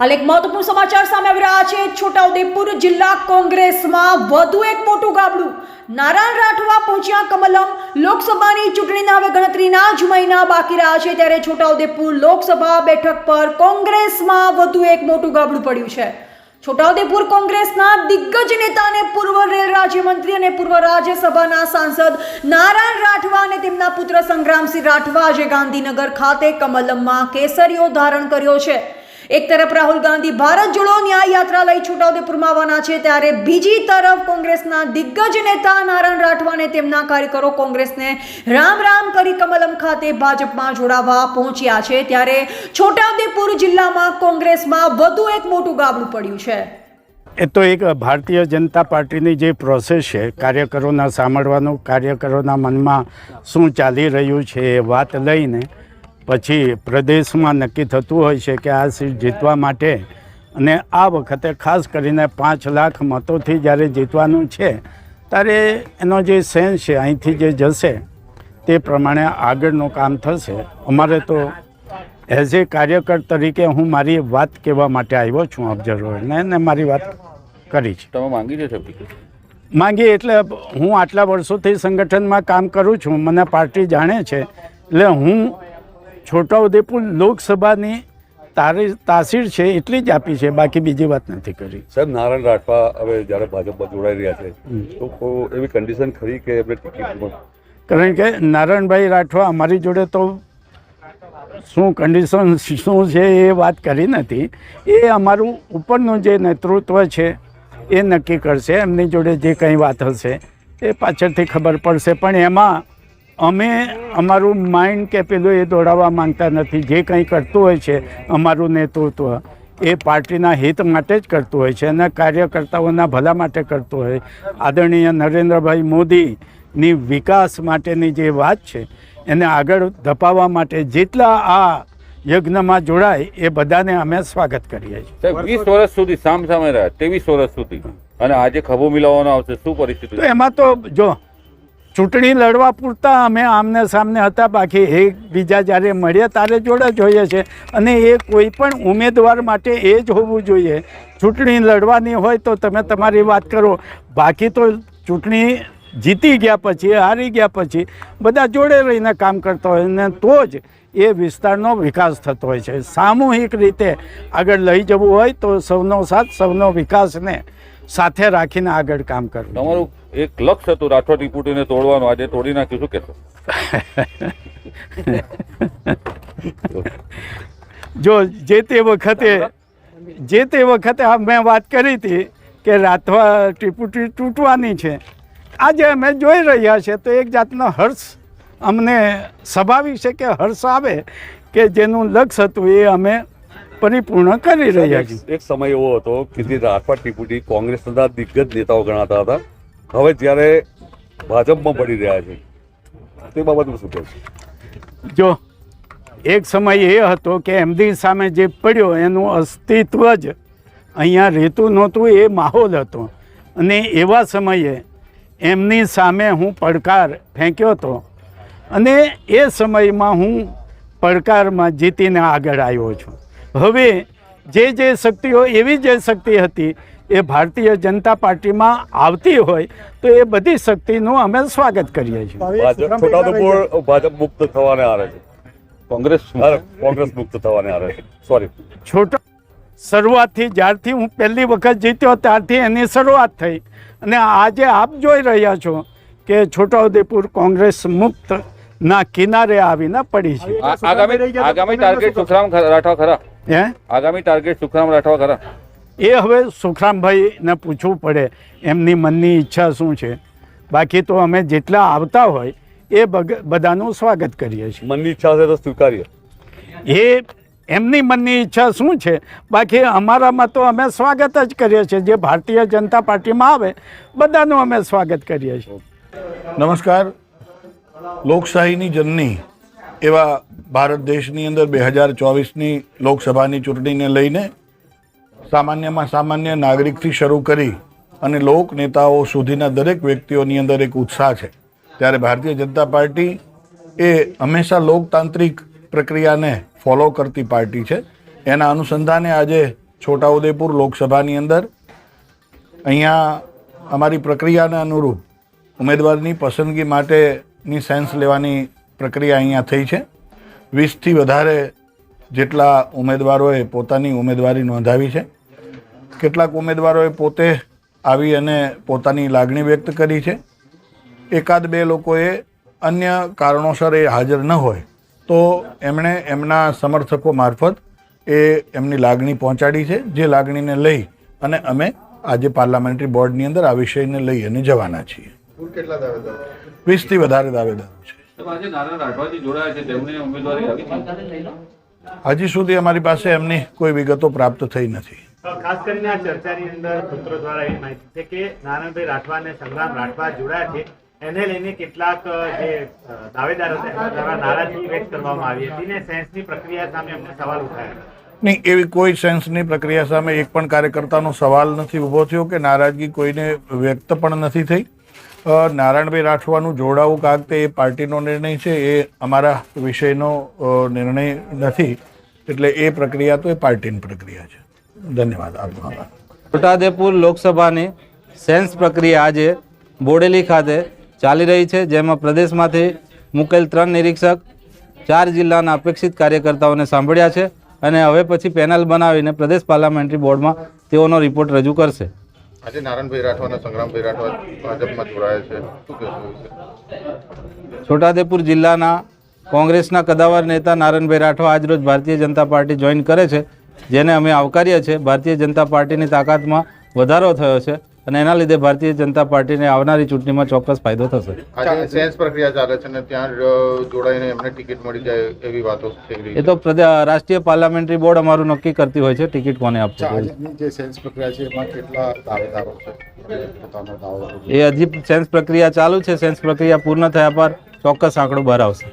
હાલ એક મહત્વપૂર્ણ સમાચાર સામે આવી રહ્યા છે. છોટાઉદેપુર જિલ્લા કોંગ્રેસમાં વધુ એક મોટું ગાબડું. નારાયણ રાઠવા પહોંચ્યા કમલમ. લોકસભાની ચૂંટણીના હવે ગણતરીના જ મહિના બાકી રહ્યા છે ત્યારે છોટાઉદેપુર લોકસભા બેઠક પર કોંગ્રેસમાં વધુ એક મોટું ગાબડું પડ્યું છે. છોટાઉદેપુર કોંગ્રેસના દિગ્ગજ નેતા અને પૂર્વ રેલ રાજ્યમંત્રી અને પૂર્વ રાજ્યસભાના સાંસદ નારાયણ રાઠવા અને તેમના પુત્ર સંગ્રામસિંહ રાઠવા આજે ગાંધીનગર ખાતે કમલમમાં કેસરીઓ ધારણ કર્યો છે. એક તરફ રાહુલ ગાંધી ભારત જોડો ન્યાય યાત્રા લઈ છોટાઉદેપુરમાં આવવાના છે, ત્યારે બીજી તરફ કોંગ્રેસના દિગ્ગજ નેતા નારાયણ રાઠવાને તેમના કાર્યકરો કોંગ્રેસને રામ રામ કરી કમલમ ખાતે ભાજપમાં જોડાવા પહોંચ્યા છે, ત્યારે છોટાઉદેપુર જિલ્લામાં કોંગ્રેસમાં વધુ એક મોટું ગાબડું પડ્યું છે. એ તો એક ભારતીય જનતા પાર્ટીની જે પ્રોસેસ છે, કાર્યકરોના સાંભળવાનું, કાર્યકરોના મનમાં શું ચાલી રહ્યું છે એ વાત લઈને પછી પ્રદેશમાં નક્કી થતું હોય છે કે આ સીટ જીતવા માટે. અને આ વખતે ખાસ કરીને પાંચ લાખ મતોથી જ્યારે જીતવાનું છે ત્યારે એનો જે સેન્સ છે અહીંથી જે જશે તે પ્રમાણે આગળનું કામ થશે. અમારે તો એઝ એ કાર્યકર તરીકે હું મારી વાત કહેવા માટે આવ્યો છું ઓબ્ઝર્વરને અને મારી વાત કરી છે. તમે માંગી છો માંગી એટલે હું આટલા વર્ષોથી સંગઠનમાં કામ કરું છું મને પાર્ટી જાણે છે એટલે હું છોટાઉદેપુર લોકસભાની તારી તાસીર છે એટલી જ આપી છે બાકી બીજી વાત નથી કરી. સર નારાયણ રાઠવા હવે જ્યારે ભાજપમાં જોડાઈ રહ્યા છે તો એવી કન્ડિશન ખરી કે એમને ટિકિટ કારણ કે નારાયણભાઈ રાઠવા અમારી જોડે તો શું કન્ડિશન શું છે એ વાત કરી નથી. એ અમારું ઉપરનું જે નેતૃત્વ છે એ નક્કી કરશે એમની જોડે જે કંઈ વાત હશે એ પાછળથી ખબર પડશે. પણ એમાં અમે અમારું માઇન્ડ કે પેલું એ દોડાવવા માંગતા નથી. જે કંઈ કરતું હોય છે અમારું નેતૃત્વ એ પાર્ટીના હિત માટે જ કરતું હોય છે અને કાર્યકર્તાઓના ભલા માટે કરતું હોય. આદરણીય નરેન્દ્રભાઈ મોદીની વિકાસ માટેની જે વાત છે એને આગળ ધપાવવા માટે જેટલા આ યજ્ઞમાં જોડાય એ બધાને અમે સ્વાગત કરીએ છીએ. વીસ વર્ષ સુધી સામ સામે રહ્યા ત્રેવીસ વર્ષ સુધી. અને આજે ખભો મિલાવવાનો આવશે શું પરિસ્થિતિ? તો એમાં તો જો ચૂંટણી લડવા પૂરતા અમે આમને સામને હતા, બાકી એકબીજા જ્યારે મળ્યા ત્યારે જોડે જોઈએ છે. અને એ કોઈ પણ ઉમેદવાર માટે એ જ હોવું જોઈએ. ચૂંટણી લડવાની હોય તો તમે તમારી વાત કરો. બાકી તો ચૂંટણી જીતી ગયા પછી, હારી ગયા પછી બધા જોડે રહીને કામ કરતા હોય અને તો જ એ વિસ્તારનો વિકાસ થતો હોય છે. સામૂહિક રીતે આગળ લઈ જવું હોય તો સૌનો સાથ, સૌનો વિકાસને સાથે રાખીને આગળ કામ કરવું તમારું એક લક્ષ્ય હતું રાઠોડ ટીપુટીને તોડવાનું. આજે તોડી નાખ્યું. શું કહેશો? જો જે તે વખતે જે તે વખતે મેં વાત કરી હતી કે રાઠવા ટીપુટી તૂટવાની છે આજે અમે જોઈ રહ્યા છે તો એક જાતનો હર્ષ અમને સ્વાભાવિક છે કે હર્ષ આવે કે જેનું લક્ષ હતું એ અમે પરિપૂર્ણ કરી રહ્યા છીએ એક સમય એવો હતો કે જે રાઠવા ટીપુટી કોંગ્રેસના દિગ્ગજ નેતાઓ ગણાતા હતા. હવે જ્યારે ભાજપમાં પડી રહ્યા છે તે બાબતમાં શું કહેવું જો એક સમય એ હતો કે એમડી સામે જે પડ્યો એનું અસ્તિત્વ જ અહીંયા રહેતું નહોતું એ માહોલ હતો. અને એવા સમયે એમની સામે હું પડકાર ફેંક્યો હતો. અને એ સમયમાં હું પડકારમાં જીતીને આગળ આવ્યો છું. હવે જે જે શક્તિઓ એવી જે શક્તિ હતી એ ભારતીય જનતા પાર્ટીમાં આવતી હોય તો એ બધી શક્તિનું અમે સ્વાગત કરીએ છીએ. ભાજપ મુક્ત થવાને આવે છે. કોંગ્રેસ કોંગ્રેસ મુક્ત થવાને આવે છે. સોરી છોટો શરૂઆતથી જ્યારથી હું પહેલી વખત જીત્યો ત્યારથી એની શરૂઆત થઈ. અને આજે આપ જોઈ રહ્યા છો કે છોટાઉદેપુર કોંગ્રેસ મુક્ત ના કિનારે આવીને પડી છે. આગામી આગામી ટાર્ગેટ સુખરામ રાઠવા ખરા. હે? આગામી ટાર્ગેટ સુખરામ રાઠવા ખરા. એ હવે સુખરામભાઈને પૂછવું પડે. એમની મનની ઈચ્છા શું છે? બાકી તો અમે જેટલા આવતા હોય એ બગ- બધાનું સ્વાગત કરીએ છીએ. મનની ઈચ્છા છે તો સ્વીકારીએ. એ એમની મનની ઈચ્છા શું છે? બાકી અમારામાં તો અમે સ્વાગત જ કરીએ છીએ. જે ભારતીય જનતા પાર્ટીમાં આવે બધાનું અમે સ્વાગત કરીએ છીએ. નમસ્કાર. લોકશાહીની જનની એવા ભારત દેશની અંદર બે હજાર ચોવીસની લોકસભાની ચૂંટણીને લઈને સામાન્યમાં સામાન્ય નાગરિકથી શરૂ કરી અને લોક નેતાઓ સુધીના દરેક વ્યક્તિઓની અંદર એક ઉત્સાહ છે. ત્યારે ભારતીય જનતા પાર્ટી એ હંમેશા લોકતાંત્રિક પ્રક્રિયાને ફોલો કરતી પાર્ટી છે. એના અનુસંધાને આજે છોટાઉદેપુર લોકસભાની અંદર અહીંયા અમારી પ્રક્રિયાને અનુરૂપ ઉમેદવારની પસંદગી માટેની સેન્સ લેવાની પ્રક્રિયા અહીંયા થઈ છે. વીસથી વધારે જેટલા ઉમેદવારોએ પોતાની ઉમેદવારી નોંધાવી છે. કેટલાક ઉમેદવારોએ પોતે આવી અને પોતાની લાગણી વ્યક્ત કરી છે. એકાદ બે લોકોએ અન્ય કારણોસર એ હાજર ન હોય, તો એમણે એમના સમર્થકો મારફત એ એમની લાગણી પહોંચાડી છે, જે લાગણીને લઈ અને અમે આજે પાર્લામેન્ટરી બોર્ડની અંદર આ વિષયને લઈ અને જવાના છીએ. વીસથી વધારે દાવેદારો છે. આજે નારાયણ રાઠવાજી છે તેમને ઉમેદવારી આવી છે. હજી સુધી અમારી પાસે એમની કોઈ વિગતો પ્રાપ્ત થઈ નથી. ખાસ કરીને આ ચર્ચાની અંદર સૂત્રો દ્વારા એવી માહિતી છે કે નારાયણભાઈ રાઠવા અને સંગ્રામ રાઠવા જોડાયા છે. એને લઈને કેટલાક જે દાવેદારો દ્વારા નારાજગી વ્યક્ત કરવામાં આવી હતી ને સેન્સની પ્રક્રિયા સામે અમને સવાલ ઉઠાયા નહીં એવી કોઈ સેન્સની પ્રક્રિયા સામે એક પણ કાર્યકર્તાનો સવાલ નથી ઊભો થયો કે નારાજગી કોઈને વ્યક્ત પણ નથી થઈ? નારાયણભાઈ રાઠવાનું જોડાવું કારણ તે એ પાર્ટીનો નિર્ણય છે, એ અમારા વિષયનો નિર્ણય નથી. એટલે એ પ્રક્રિયા તો એ પાર્ટીની પ્રક્રિયા છે. ધન્યવાદ. આપનો આભાર. છોટાદેપુર લોકસભાની સેન્સ પ્રક્રિયા આજે બોડેલી ખાતે ચાલી રહી છે, જેમાં પ્રદેશમાંથી મુકેલ ત્રણ નિરીક્ષક ચાર જિલ્લાના અપેક્ષિત કાર્યકર્તાઓને સાંભળ્યા છે અને હવે પછી પેનલ બનાવીને પ્રદેશ પાર્લામેન્ટરી બોર્ડમાં તેઓનો રિપોર્ટ રજૂ કરશે. આજે નારાયણભાઈ રાઠવા અને સંગ્રામભાઈ રાઠવા ભાજપમાં જોડાયા છે. શું કહેશો છોટાદેપુર જિલ્લાના કોંગ્રેસના કદાવર નેતા નારાયણભાઈ રાઠવા આજરોજ ભારતીય જનતા પાર્ટી જોઈન કરે છે, જેને અમે આવકારીએ છીએ. ભારતીય જનતા પાર્ટીની તાકાતમાં વધારો થયો છે. અને એના લીધે ભારતીય જનતા પાર્ટીને આવનારી ચૂંટણીમાં ચોક્કસ ફાયદો થશે. આજે સેન્સ પ્રક્રિયા ચાલે છે અને ત્યાં જોડાઈને એમને ટિકિટ મળી જાય એવી વાતો થઈ એ તો રાષ્ટ્રીય પાર્લામેન્ટરી બોર્ડ અમારું નક્કી કરતી હોય છે ટિકિટ કોને આપશે જે સેન્સ પ્રક્રિયા છે એમાં કેટલા દાવેદારો છે? એ હજી સેન્સ પ્રક્રિયા ચાલુ છે સેન્સ પ્રક્રિયા પૂર્ણ થયા પર ચોક્કસ આંકડો બહાર આવશે.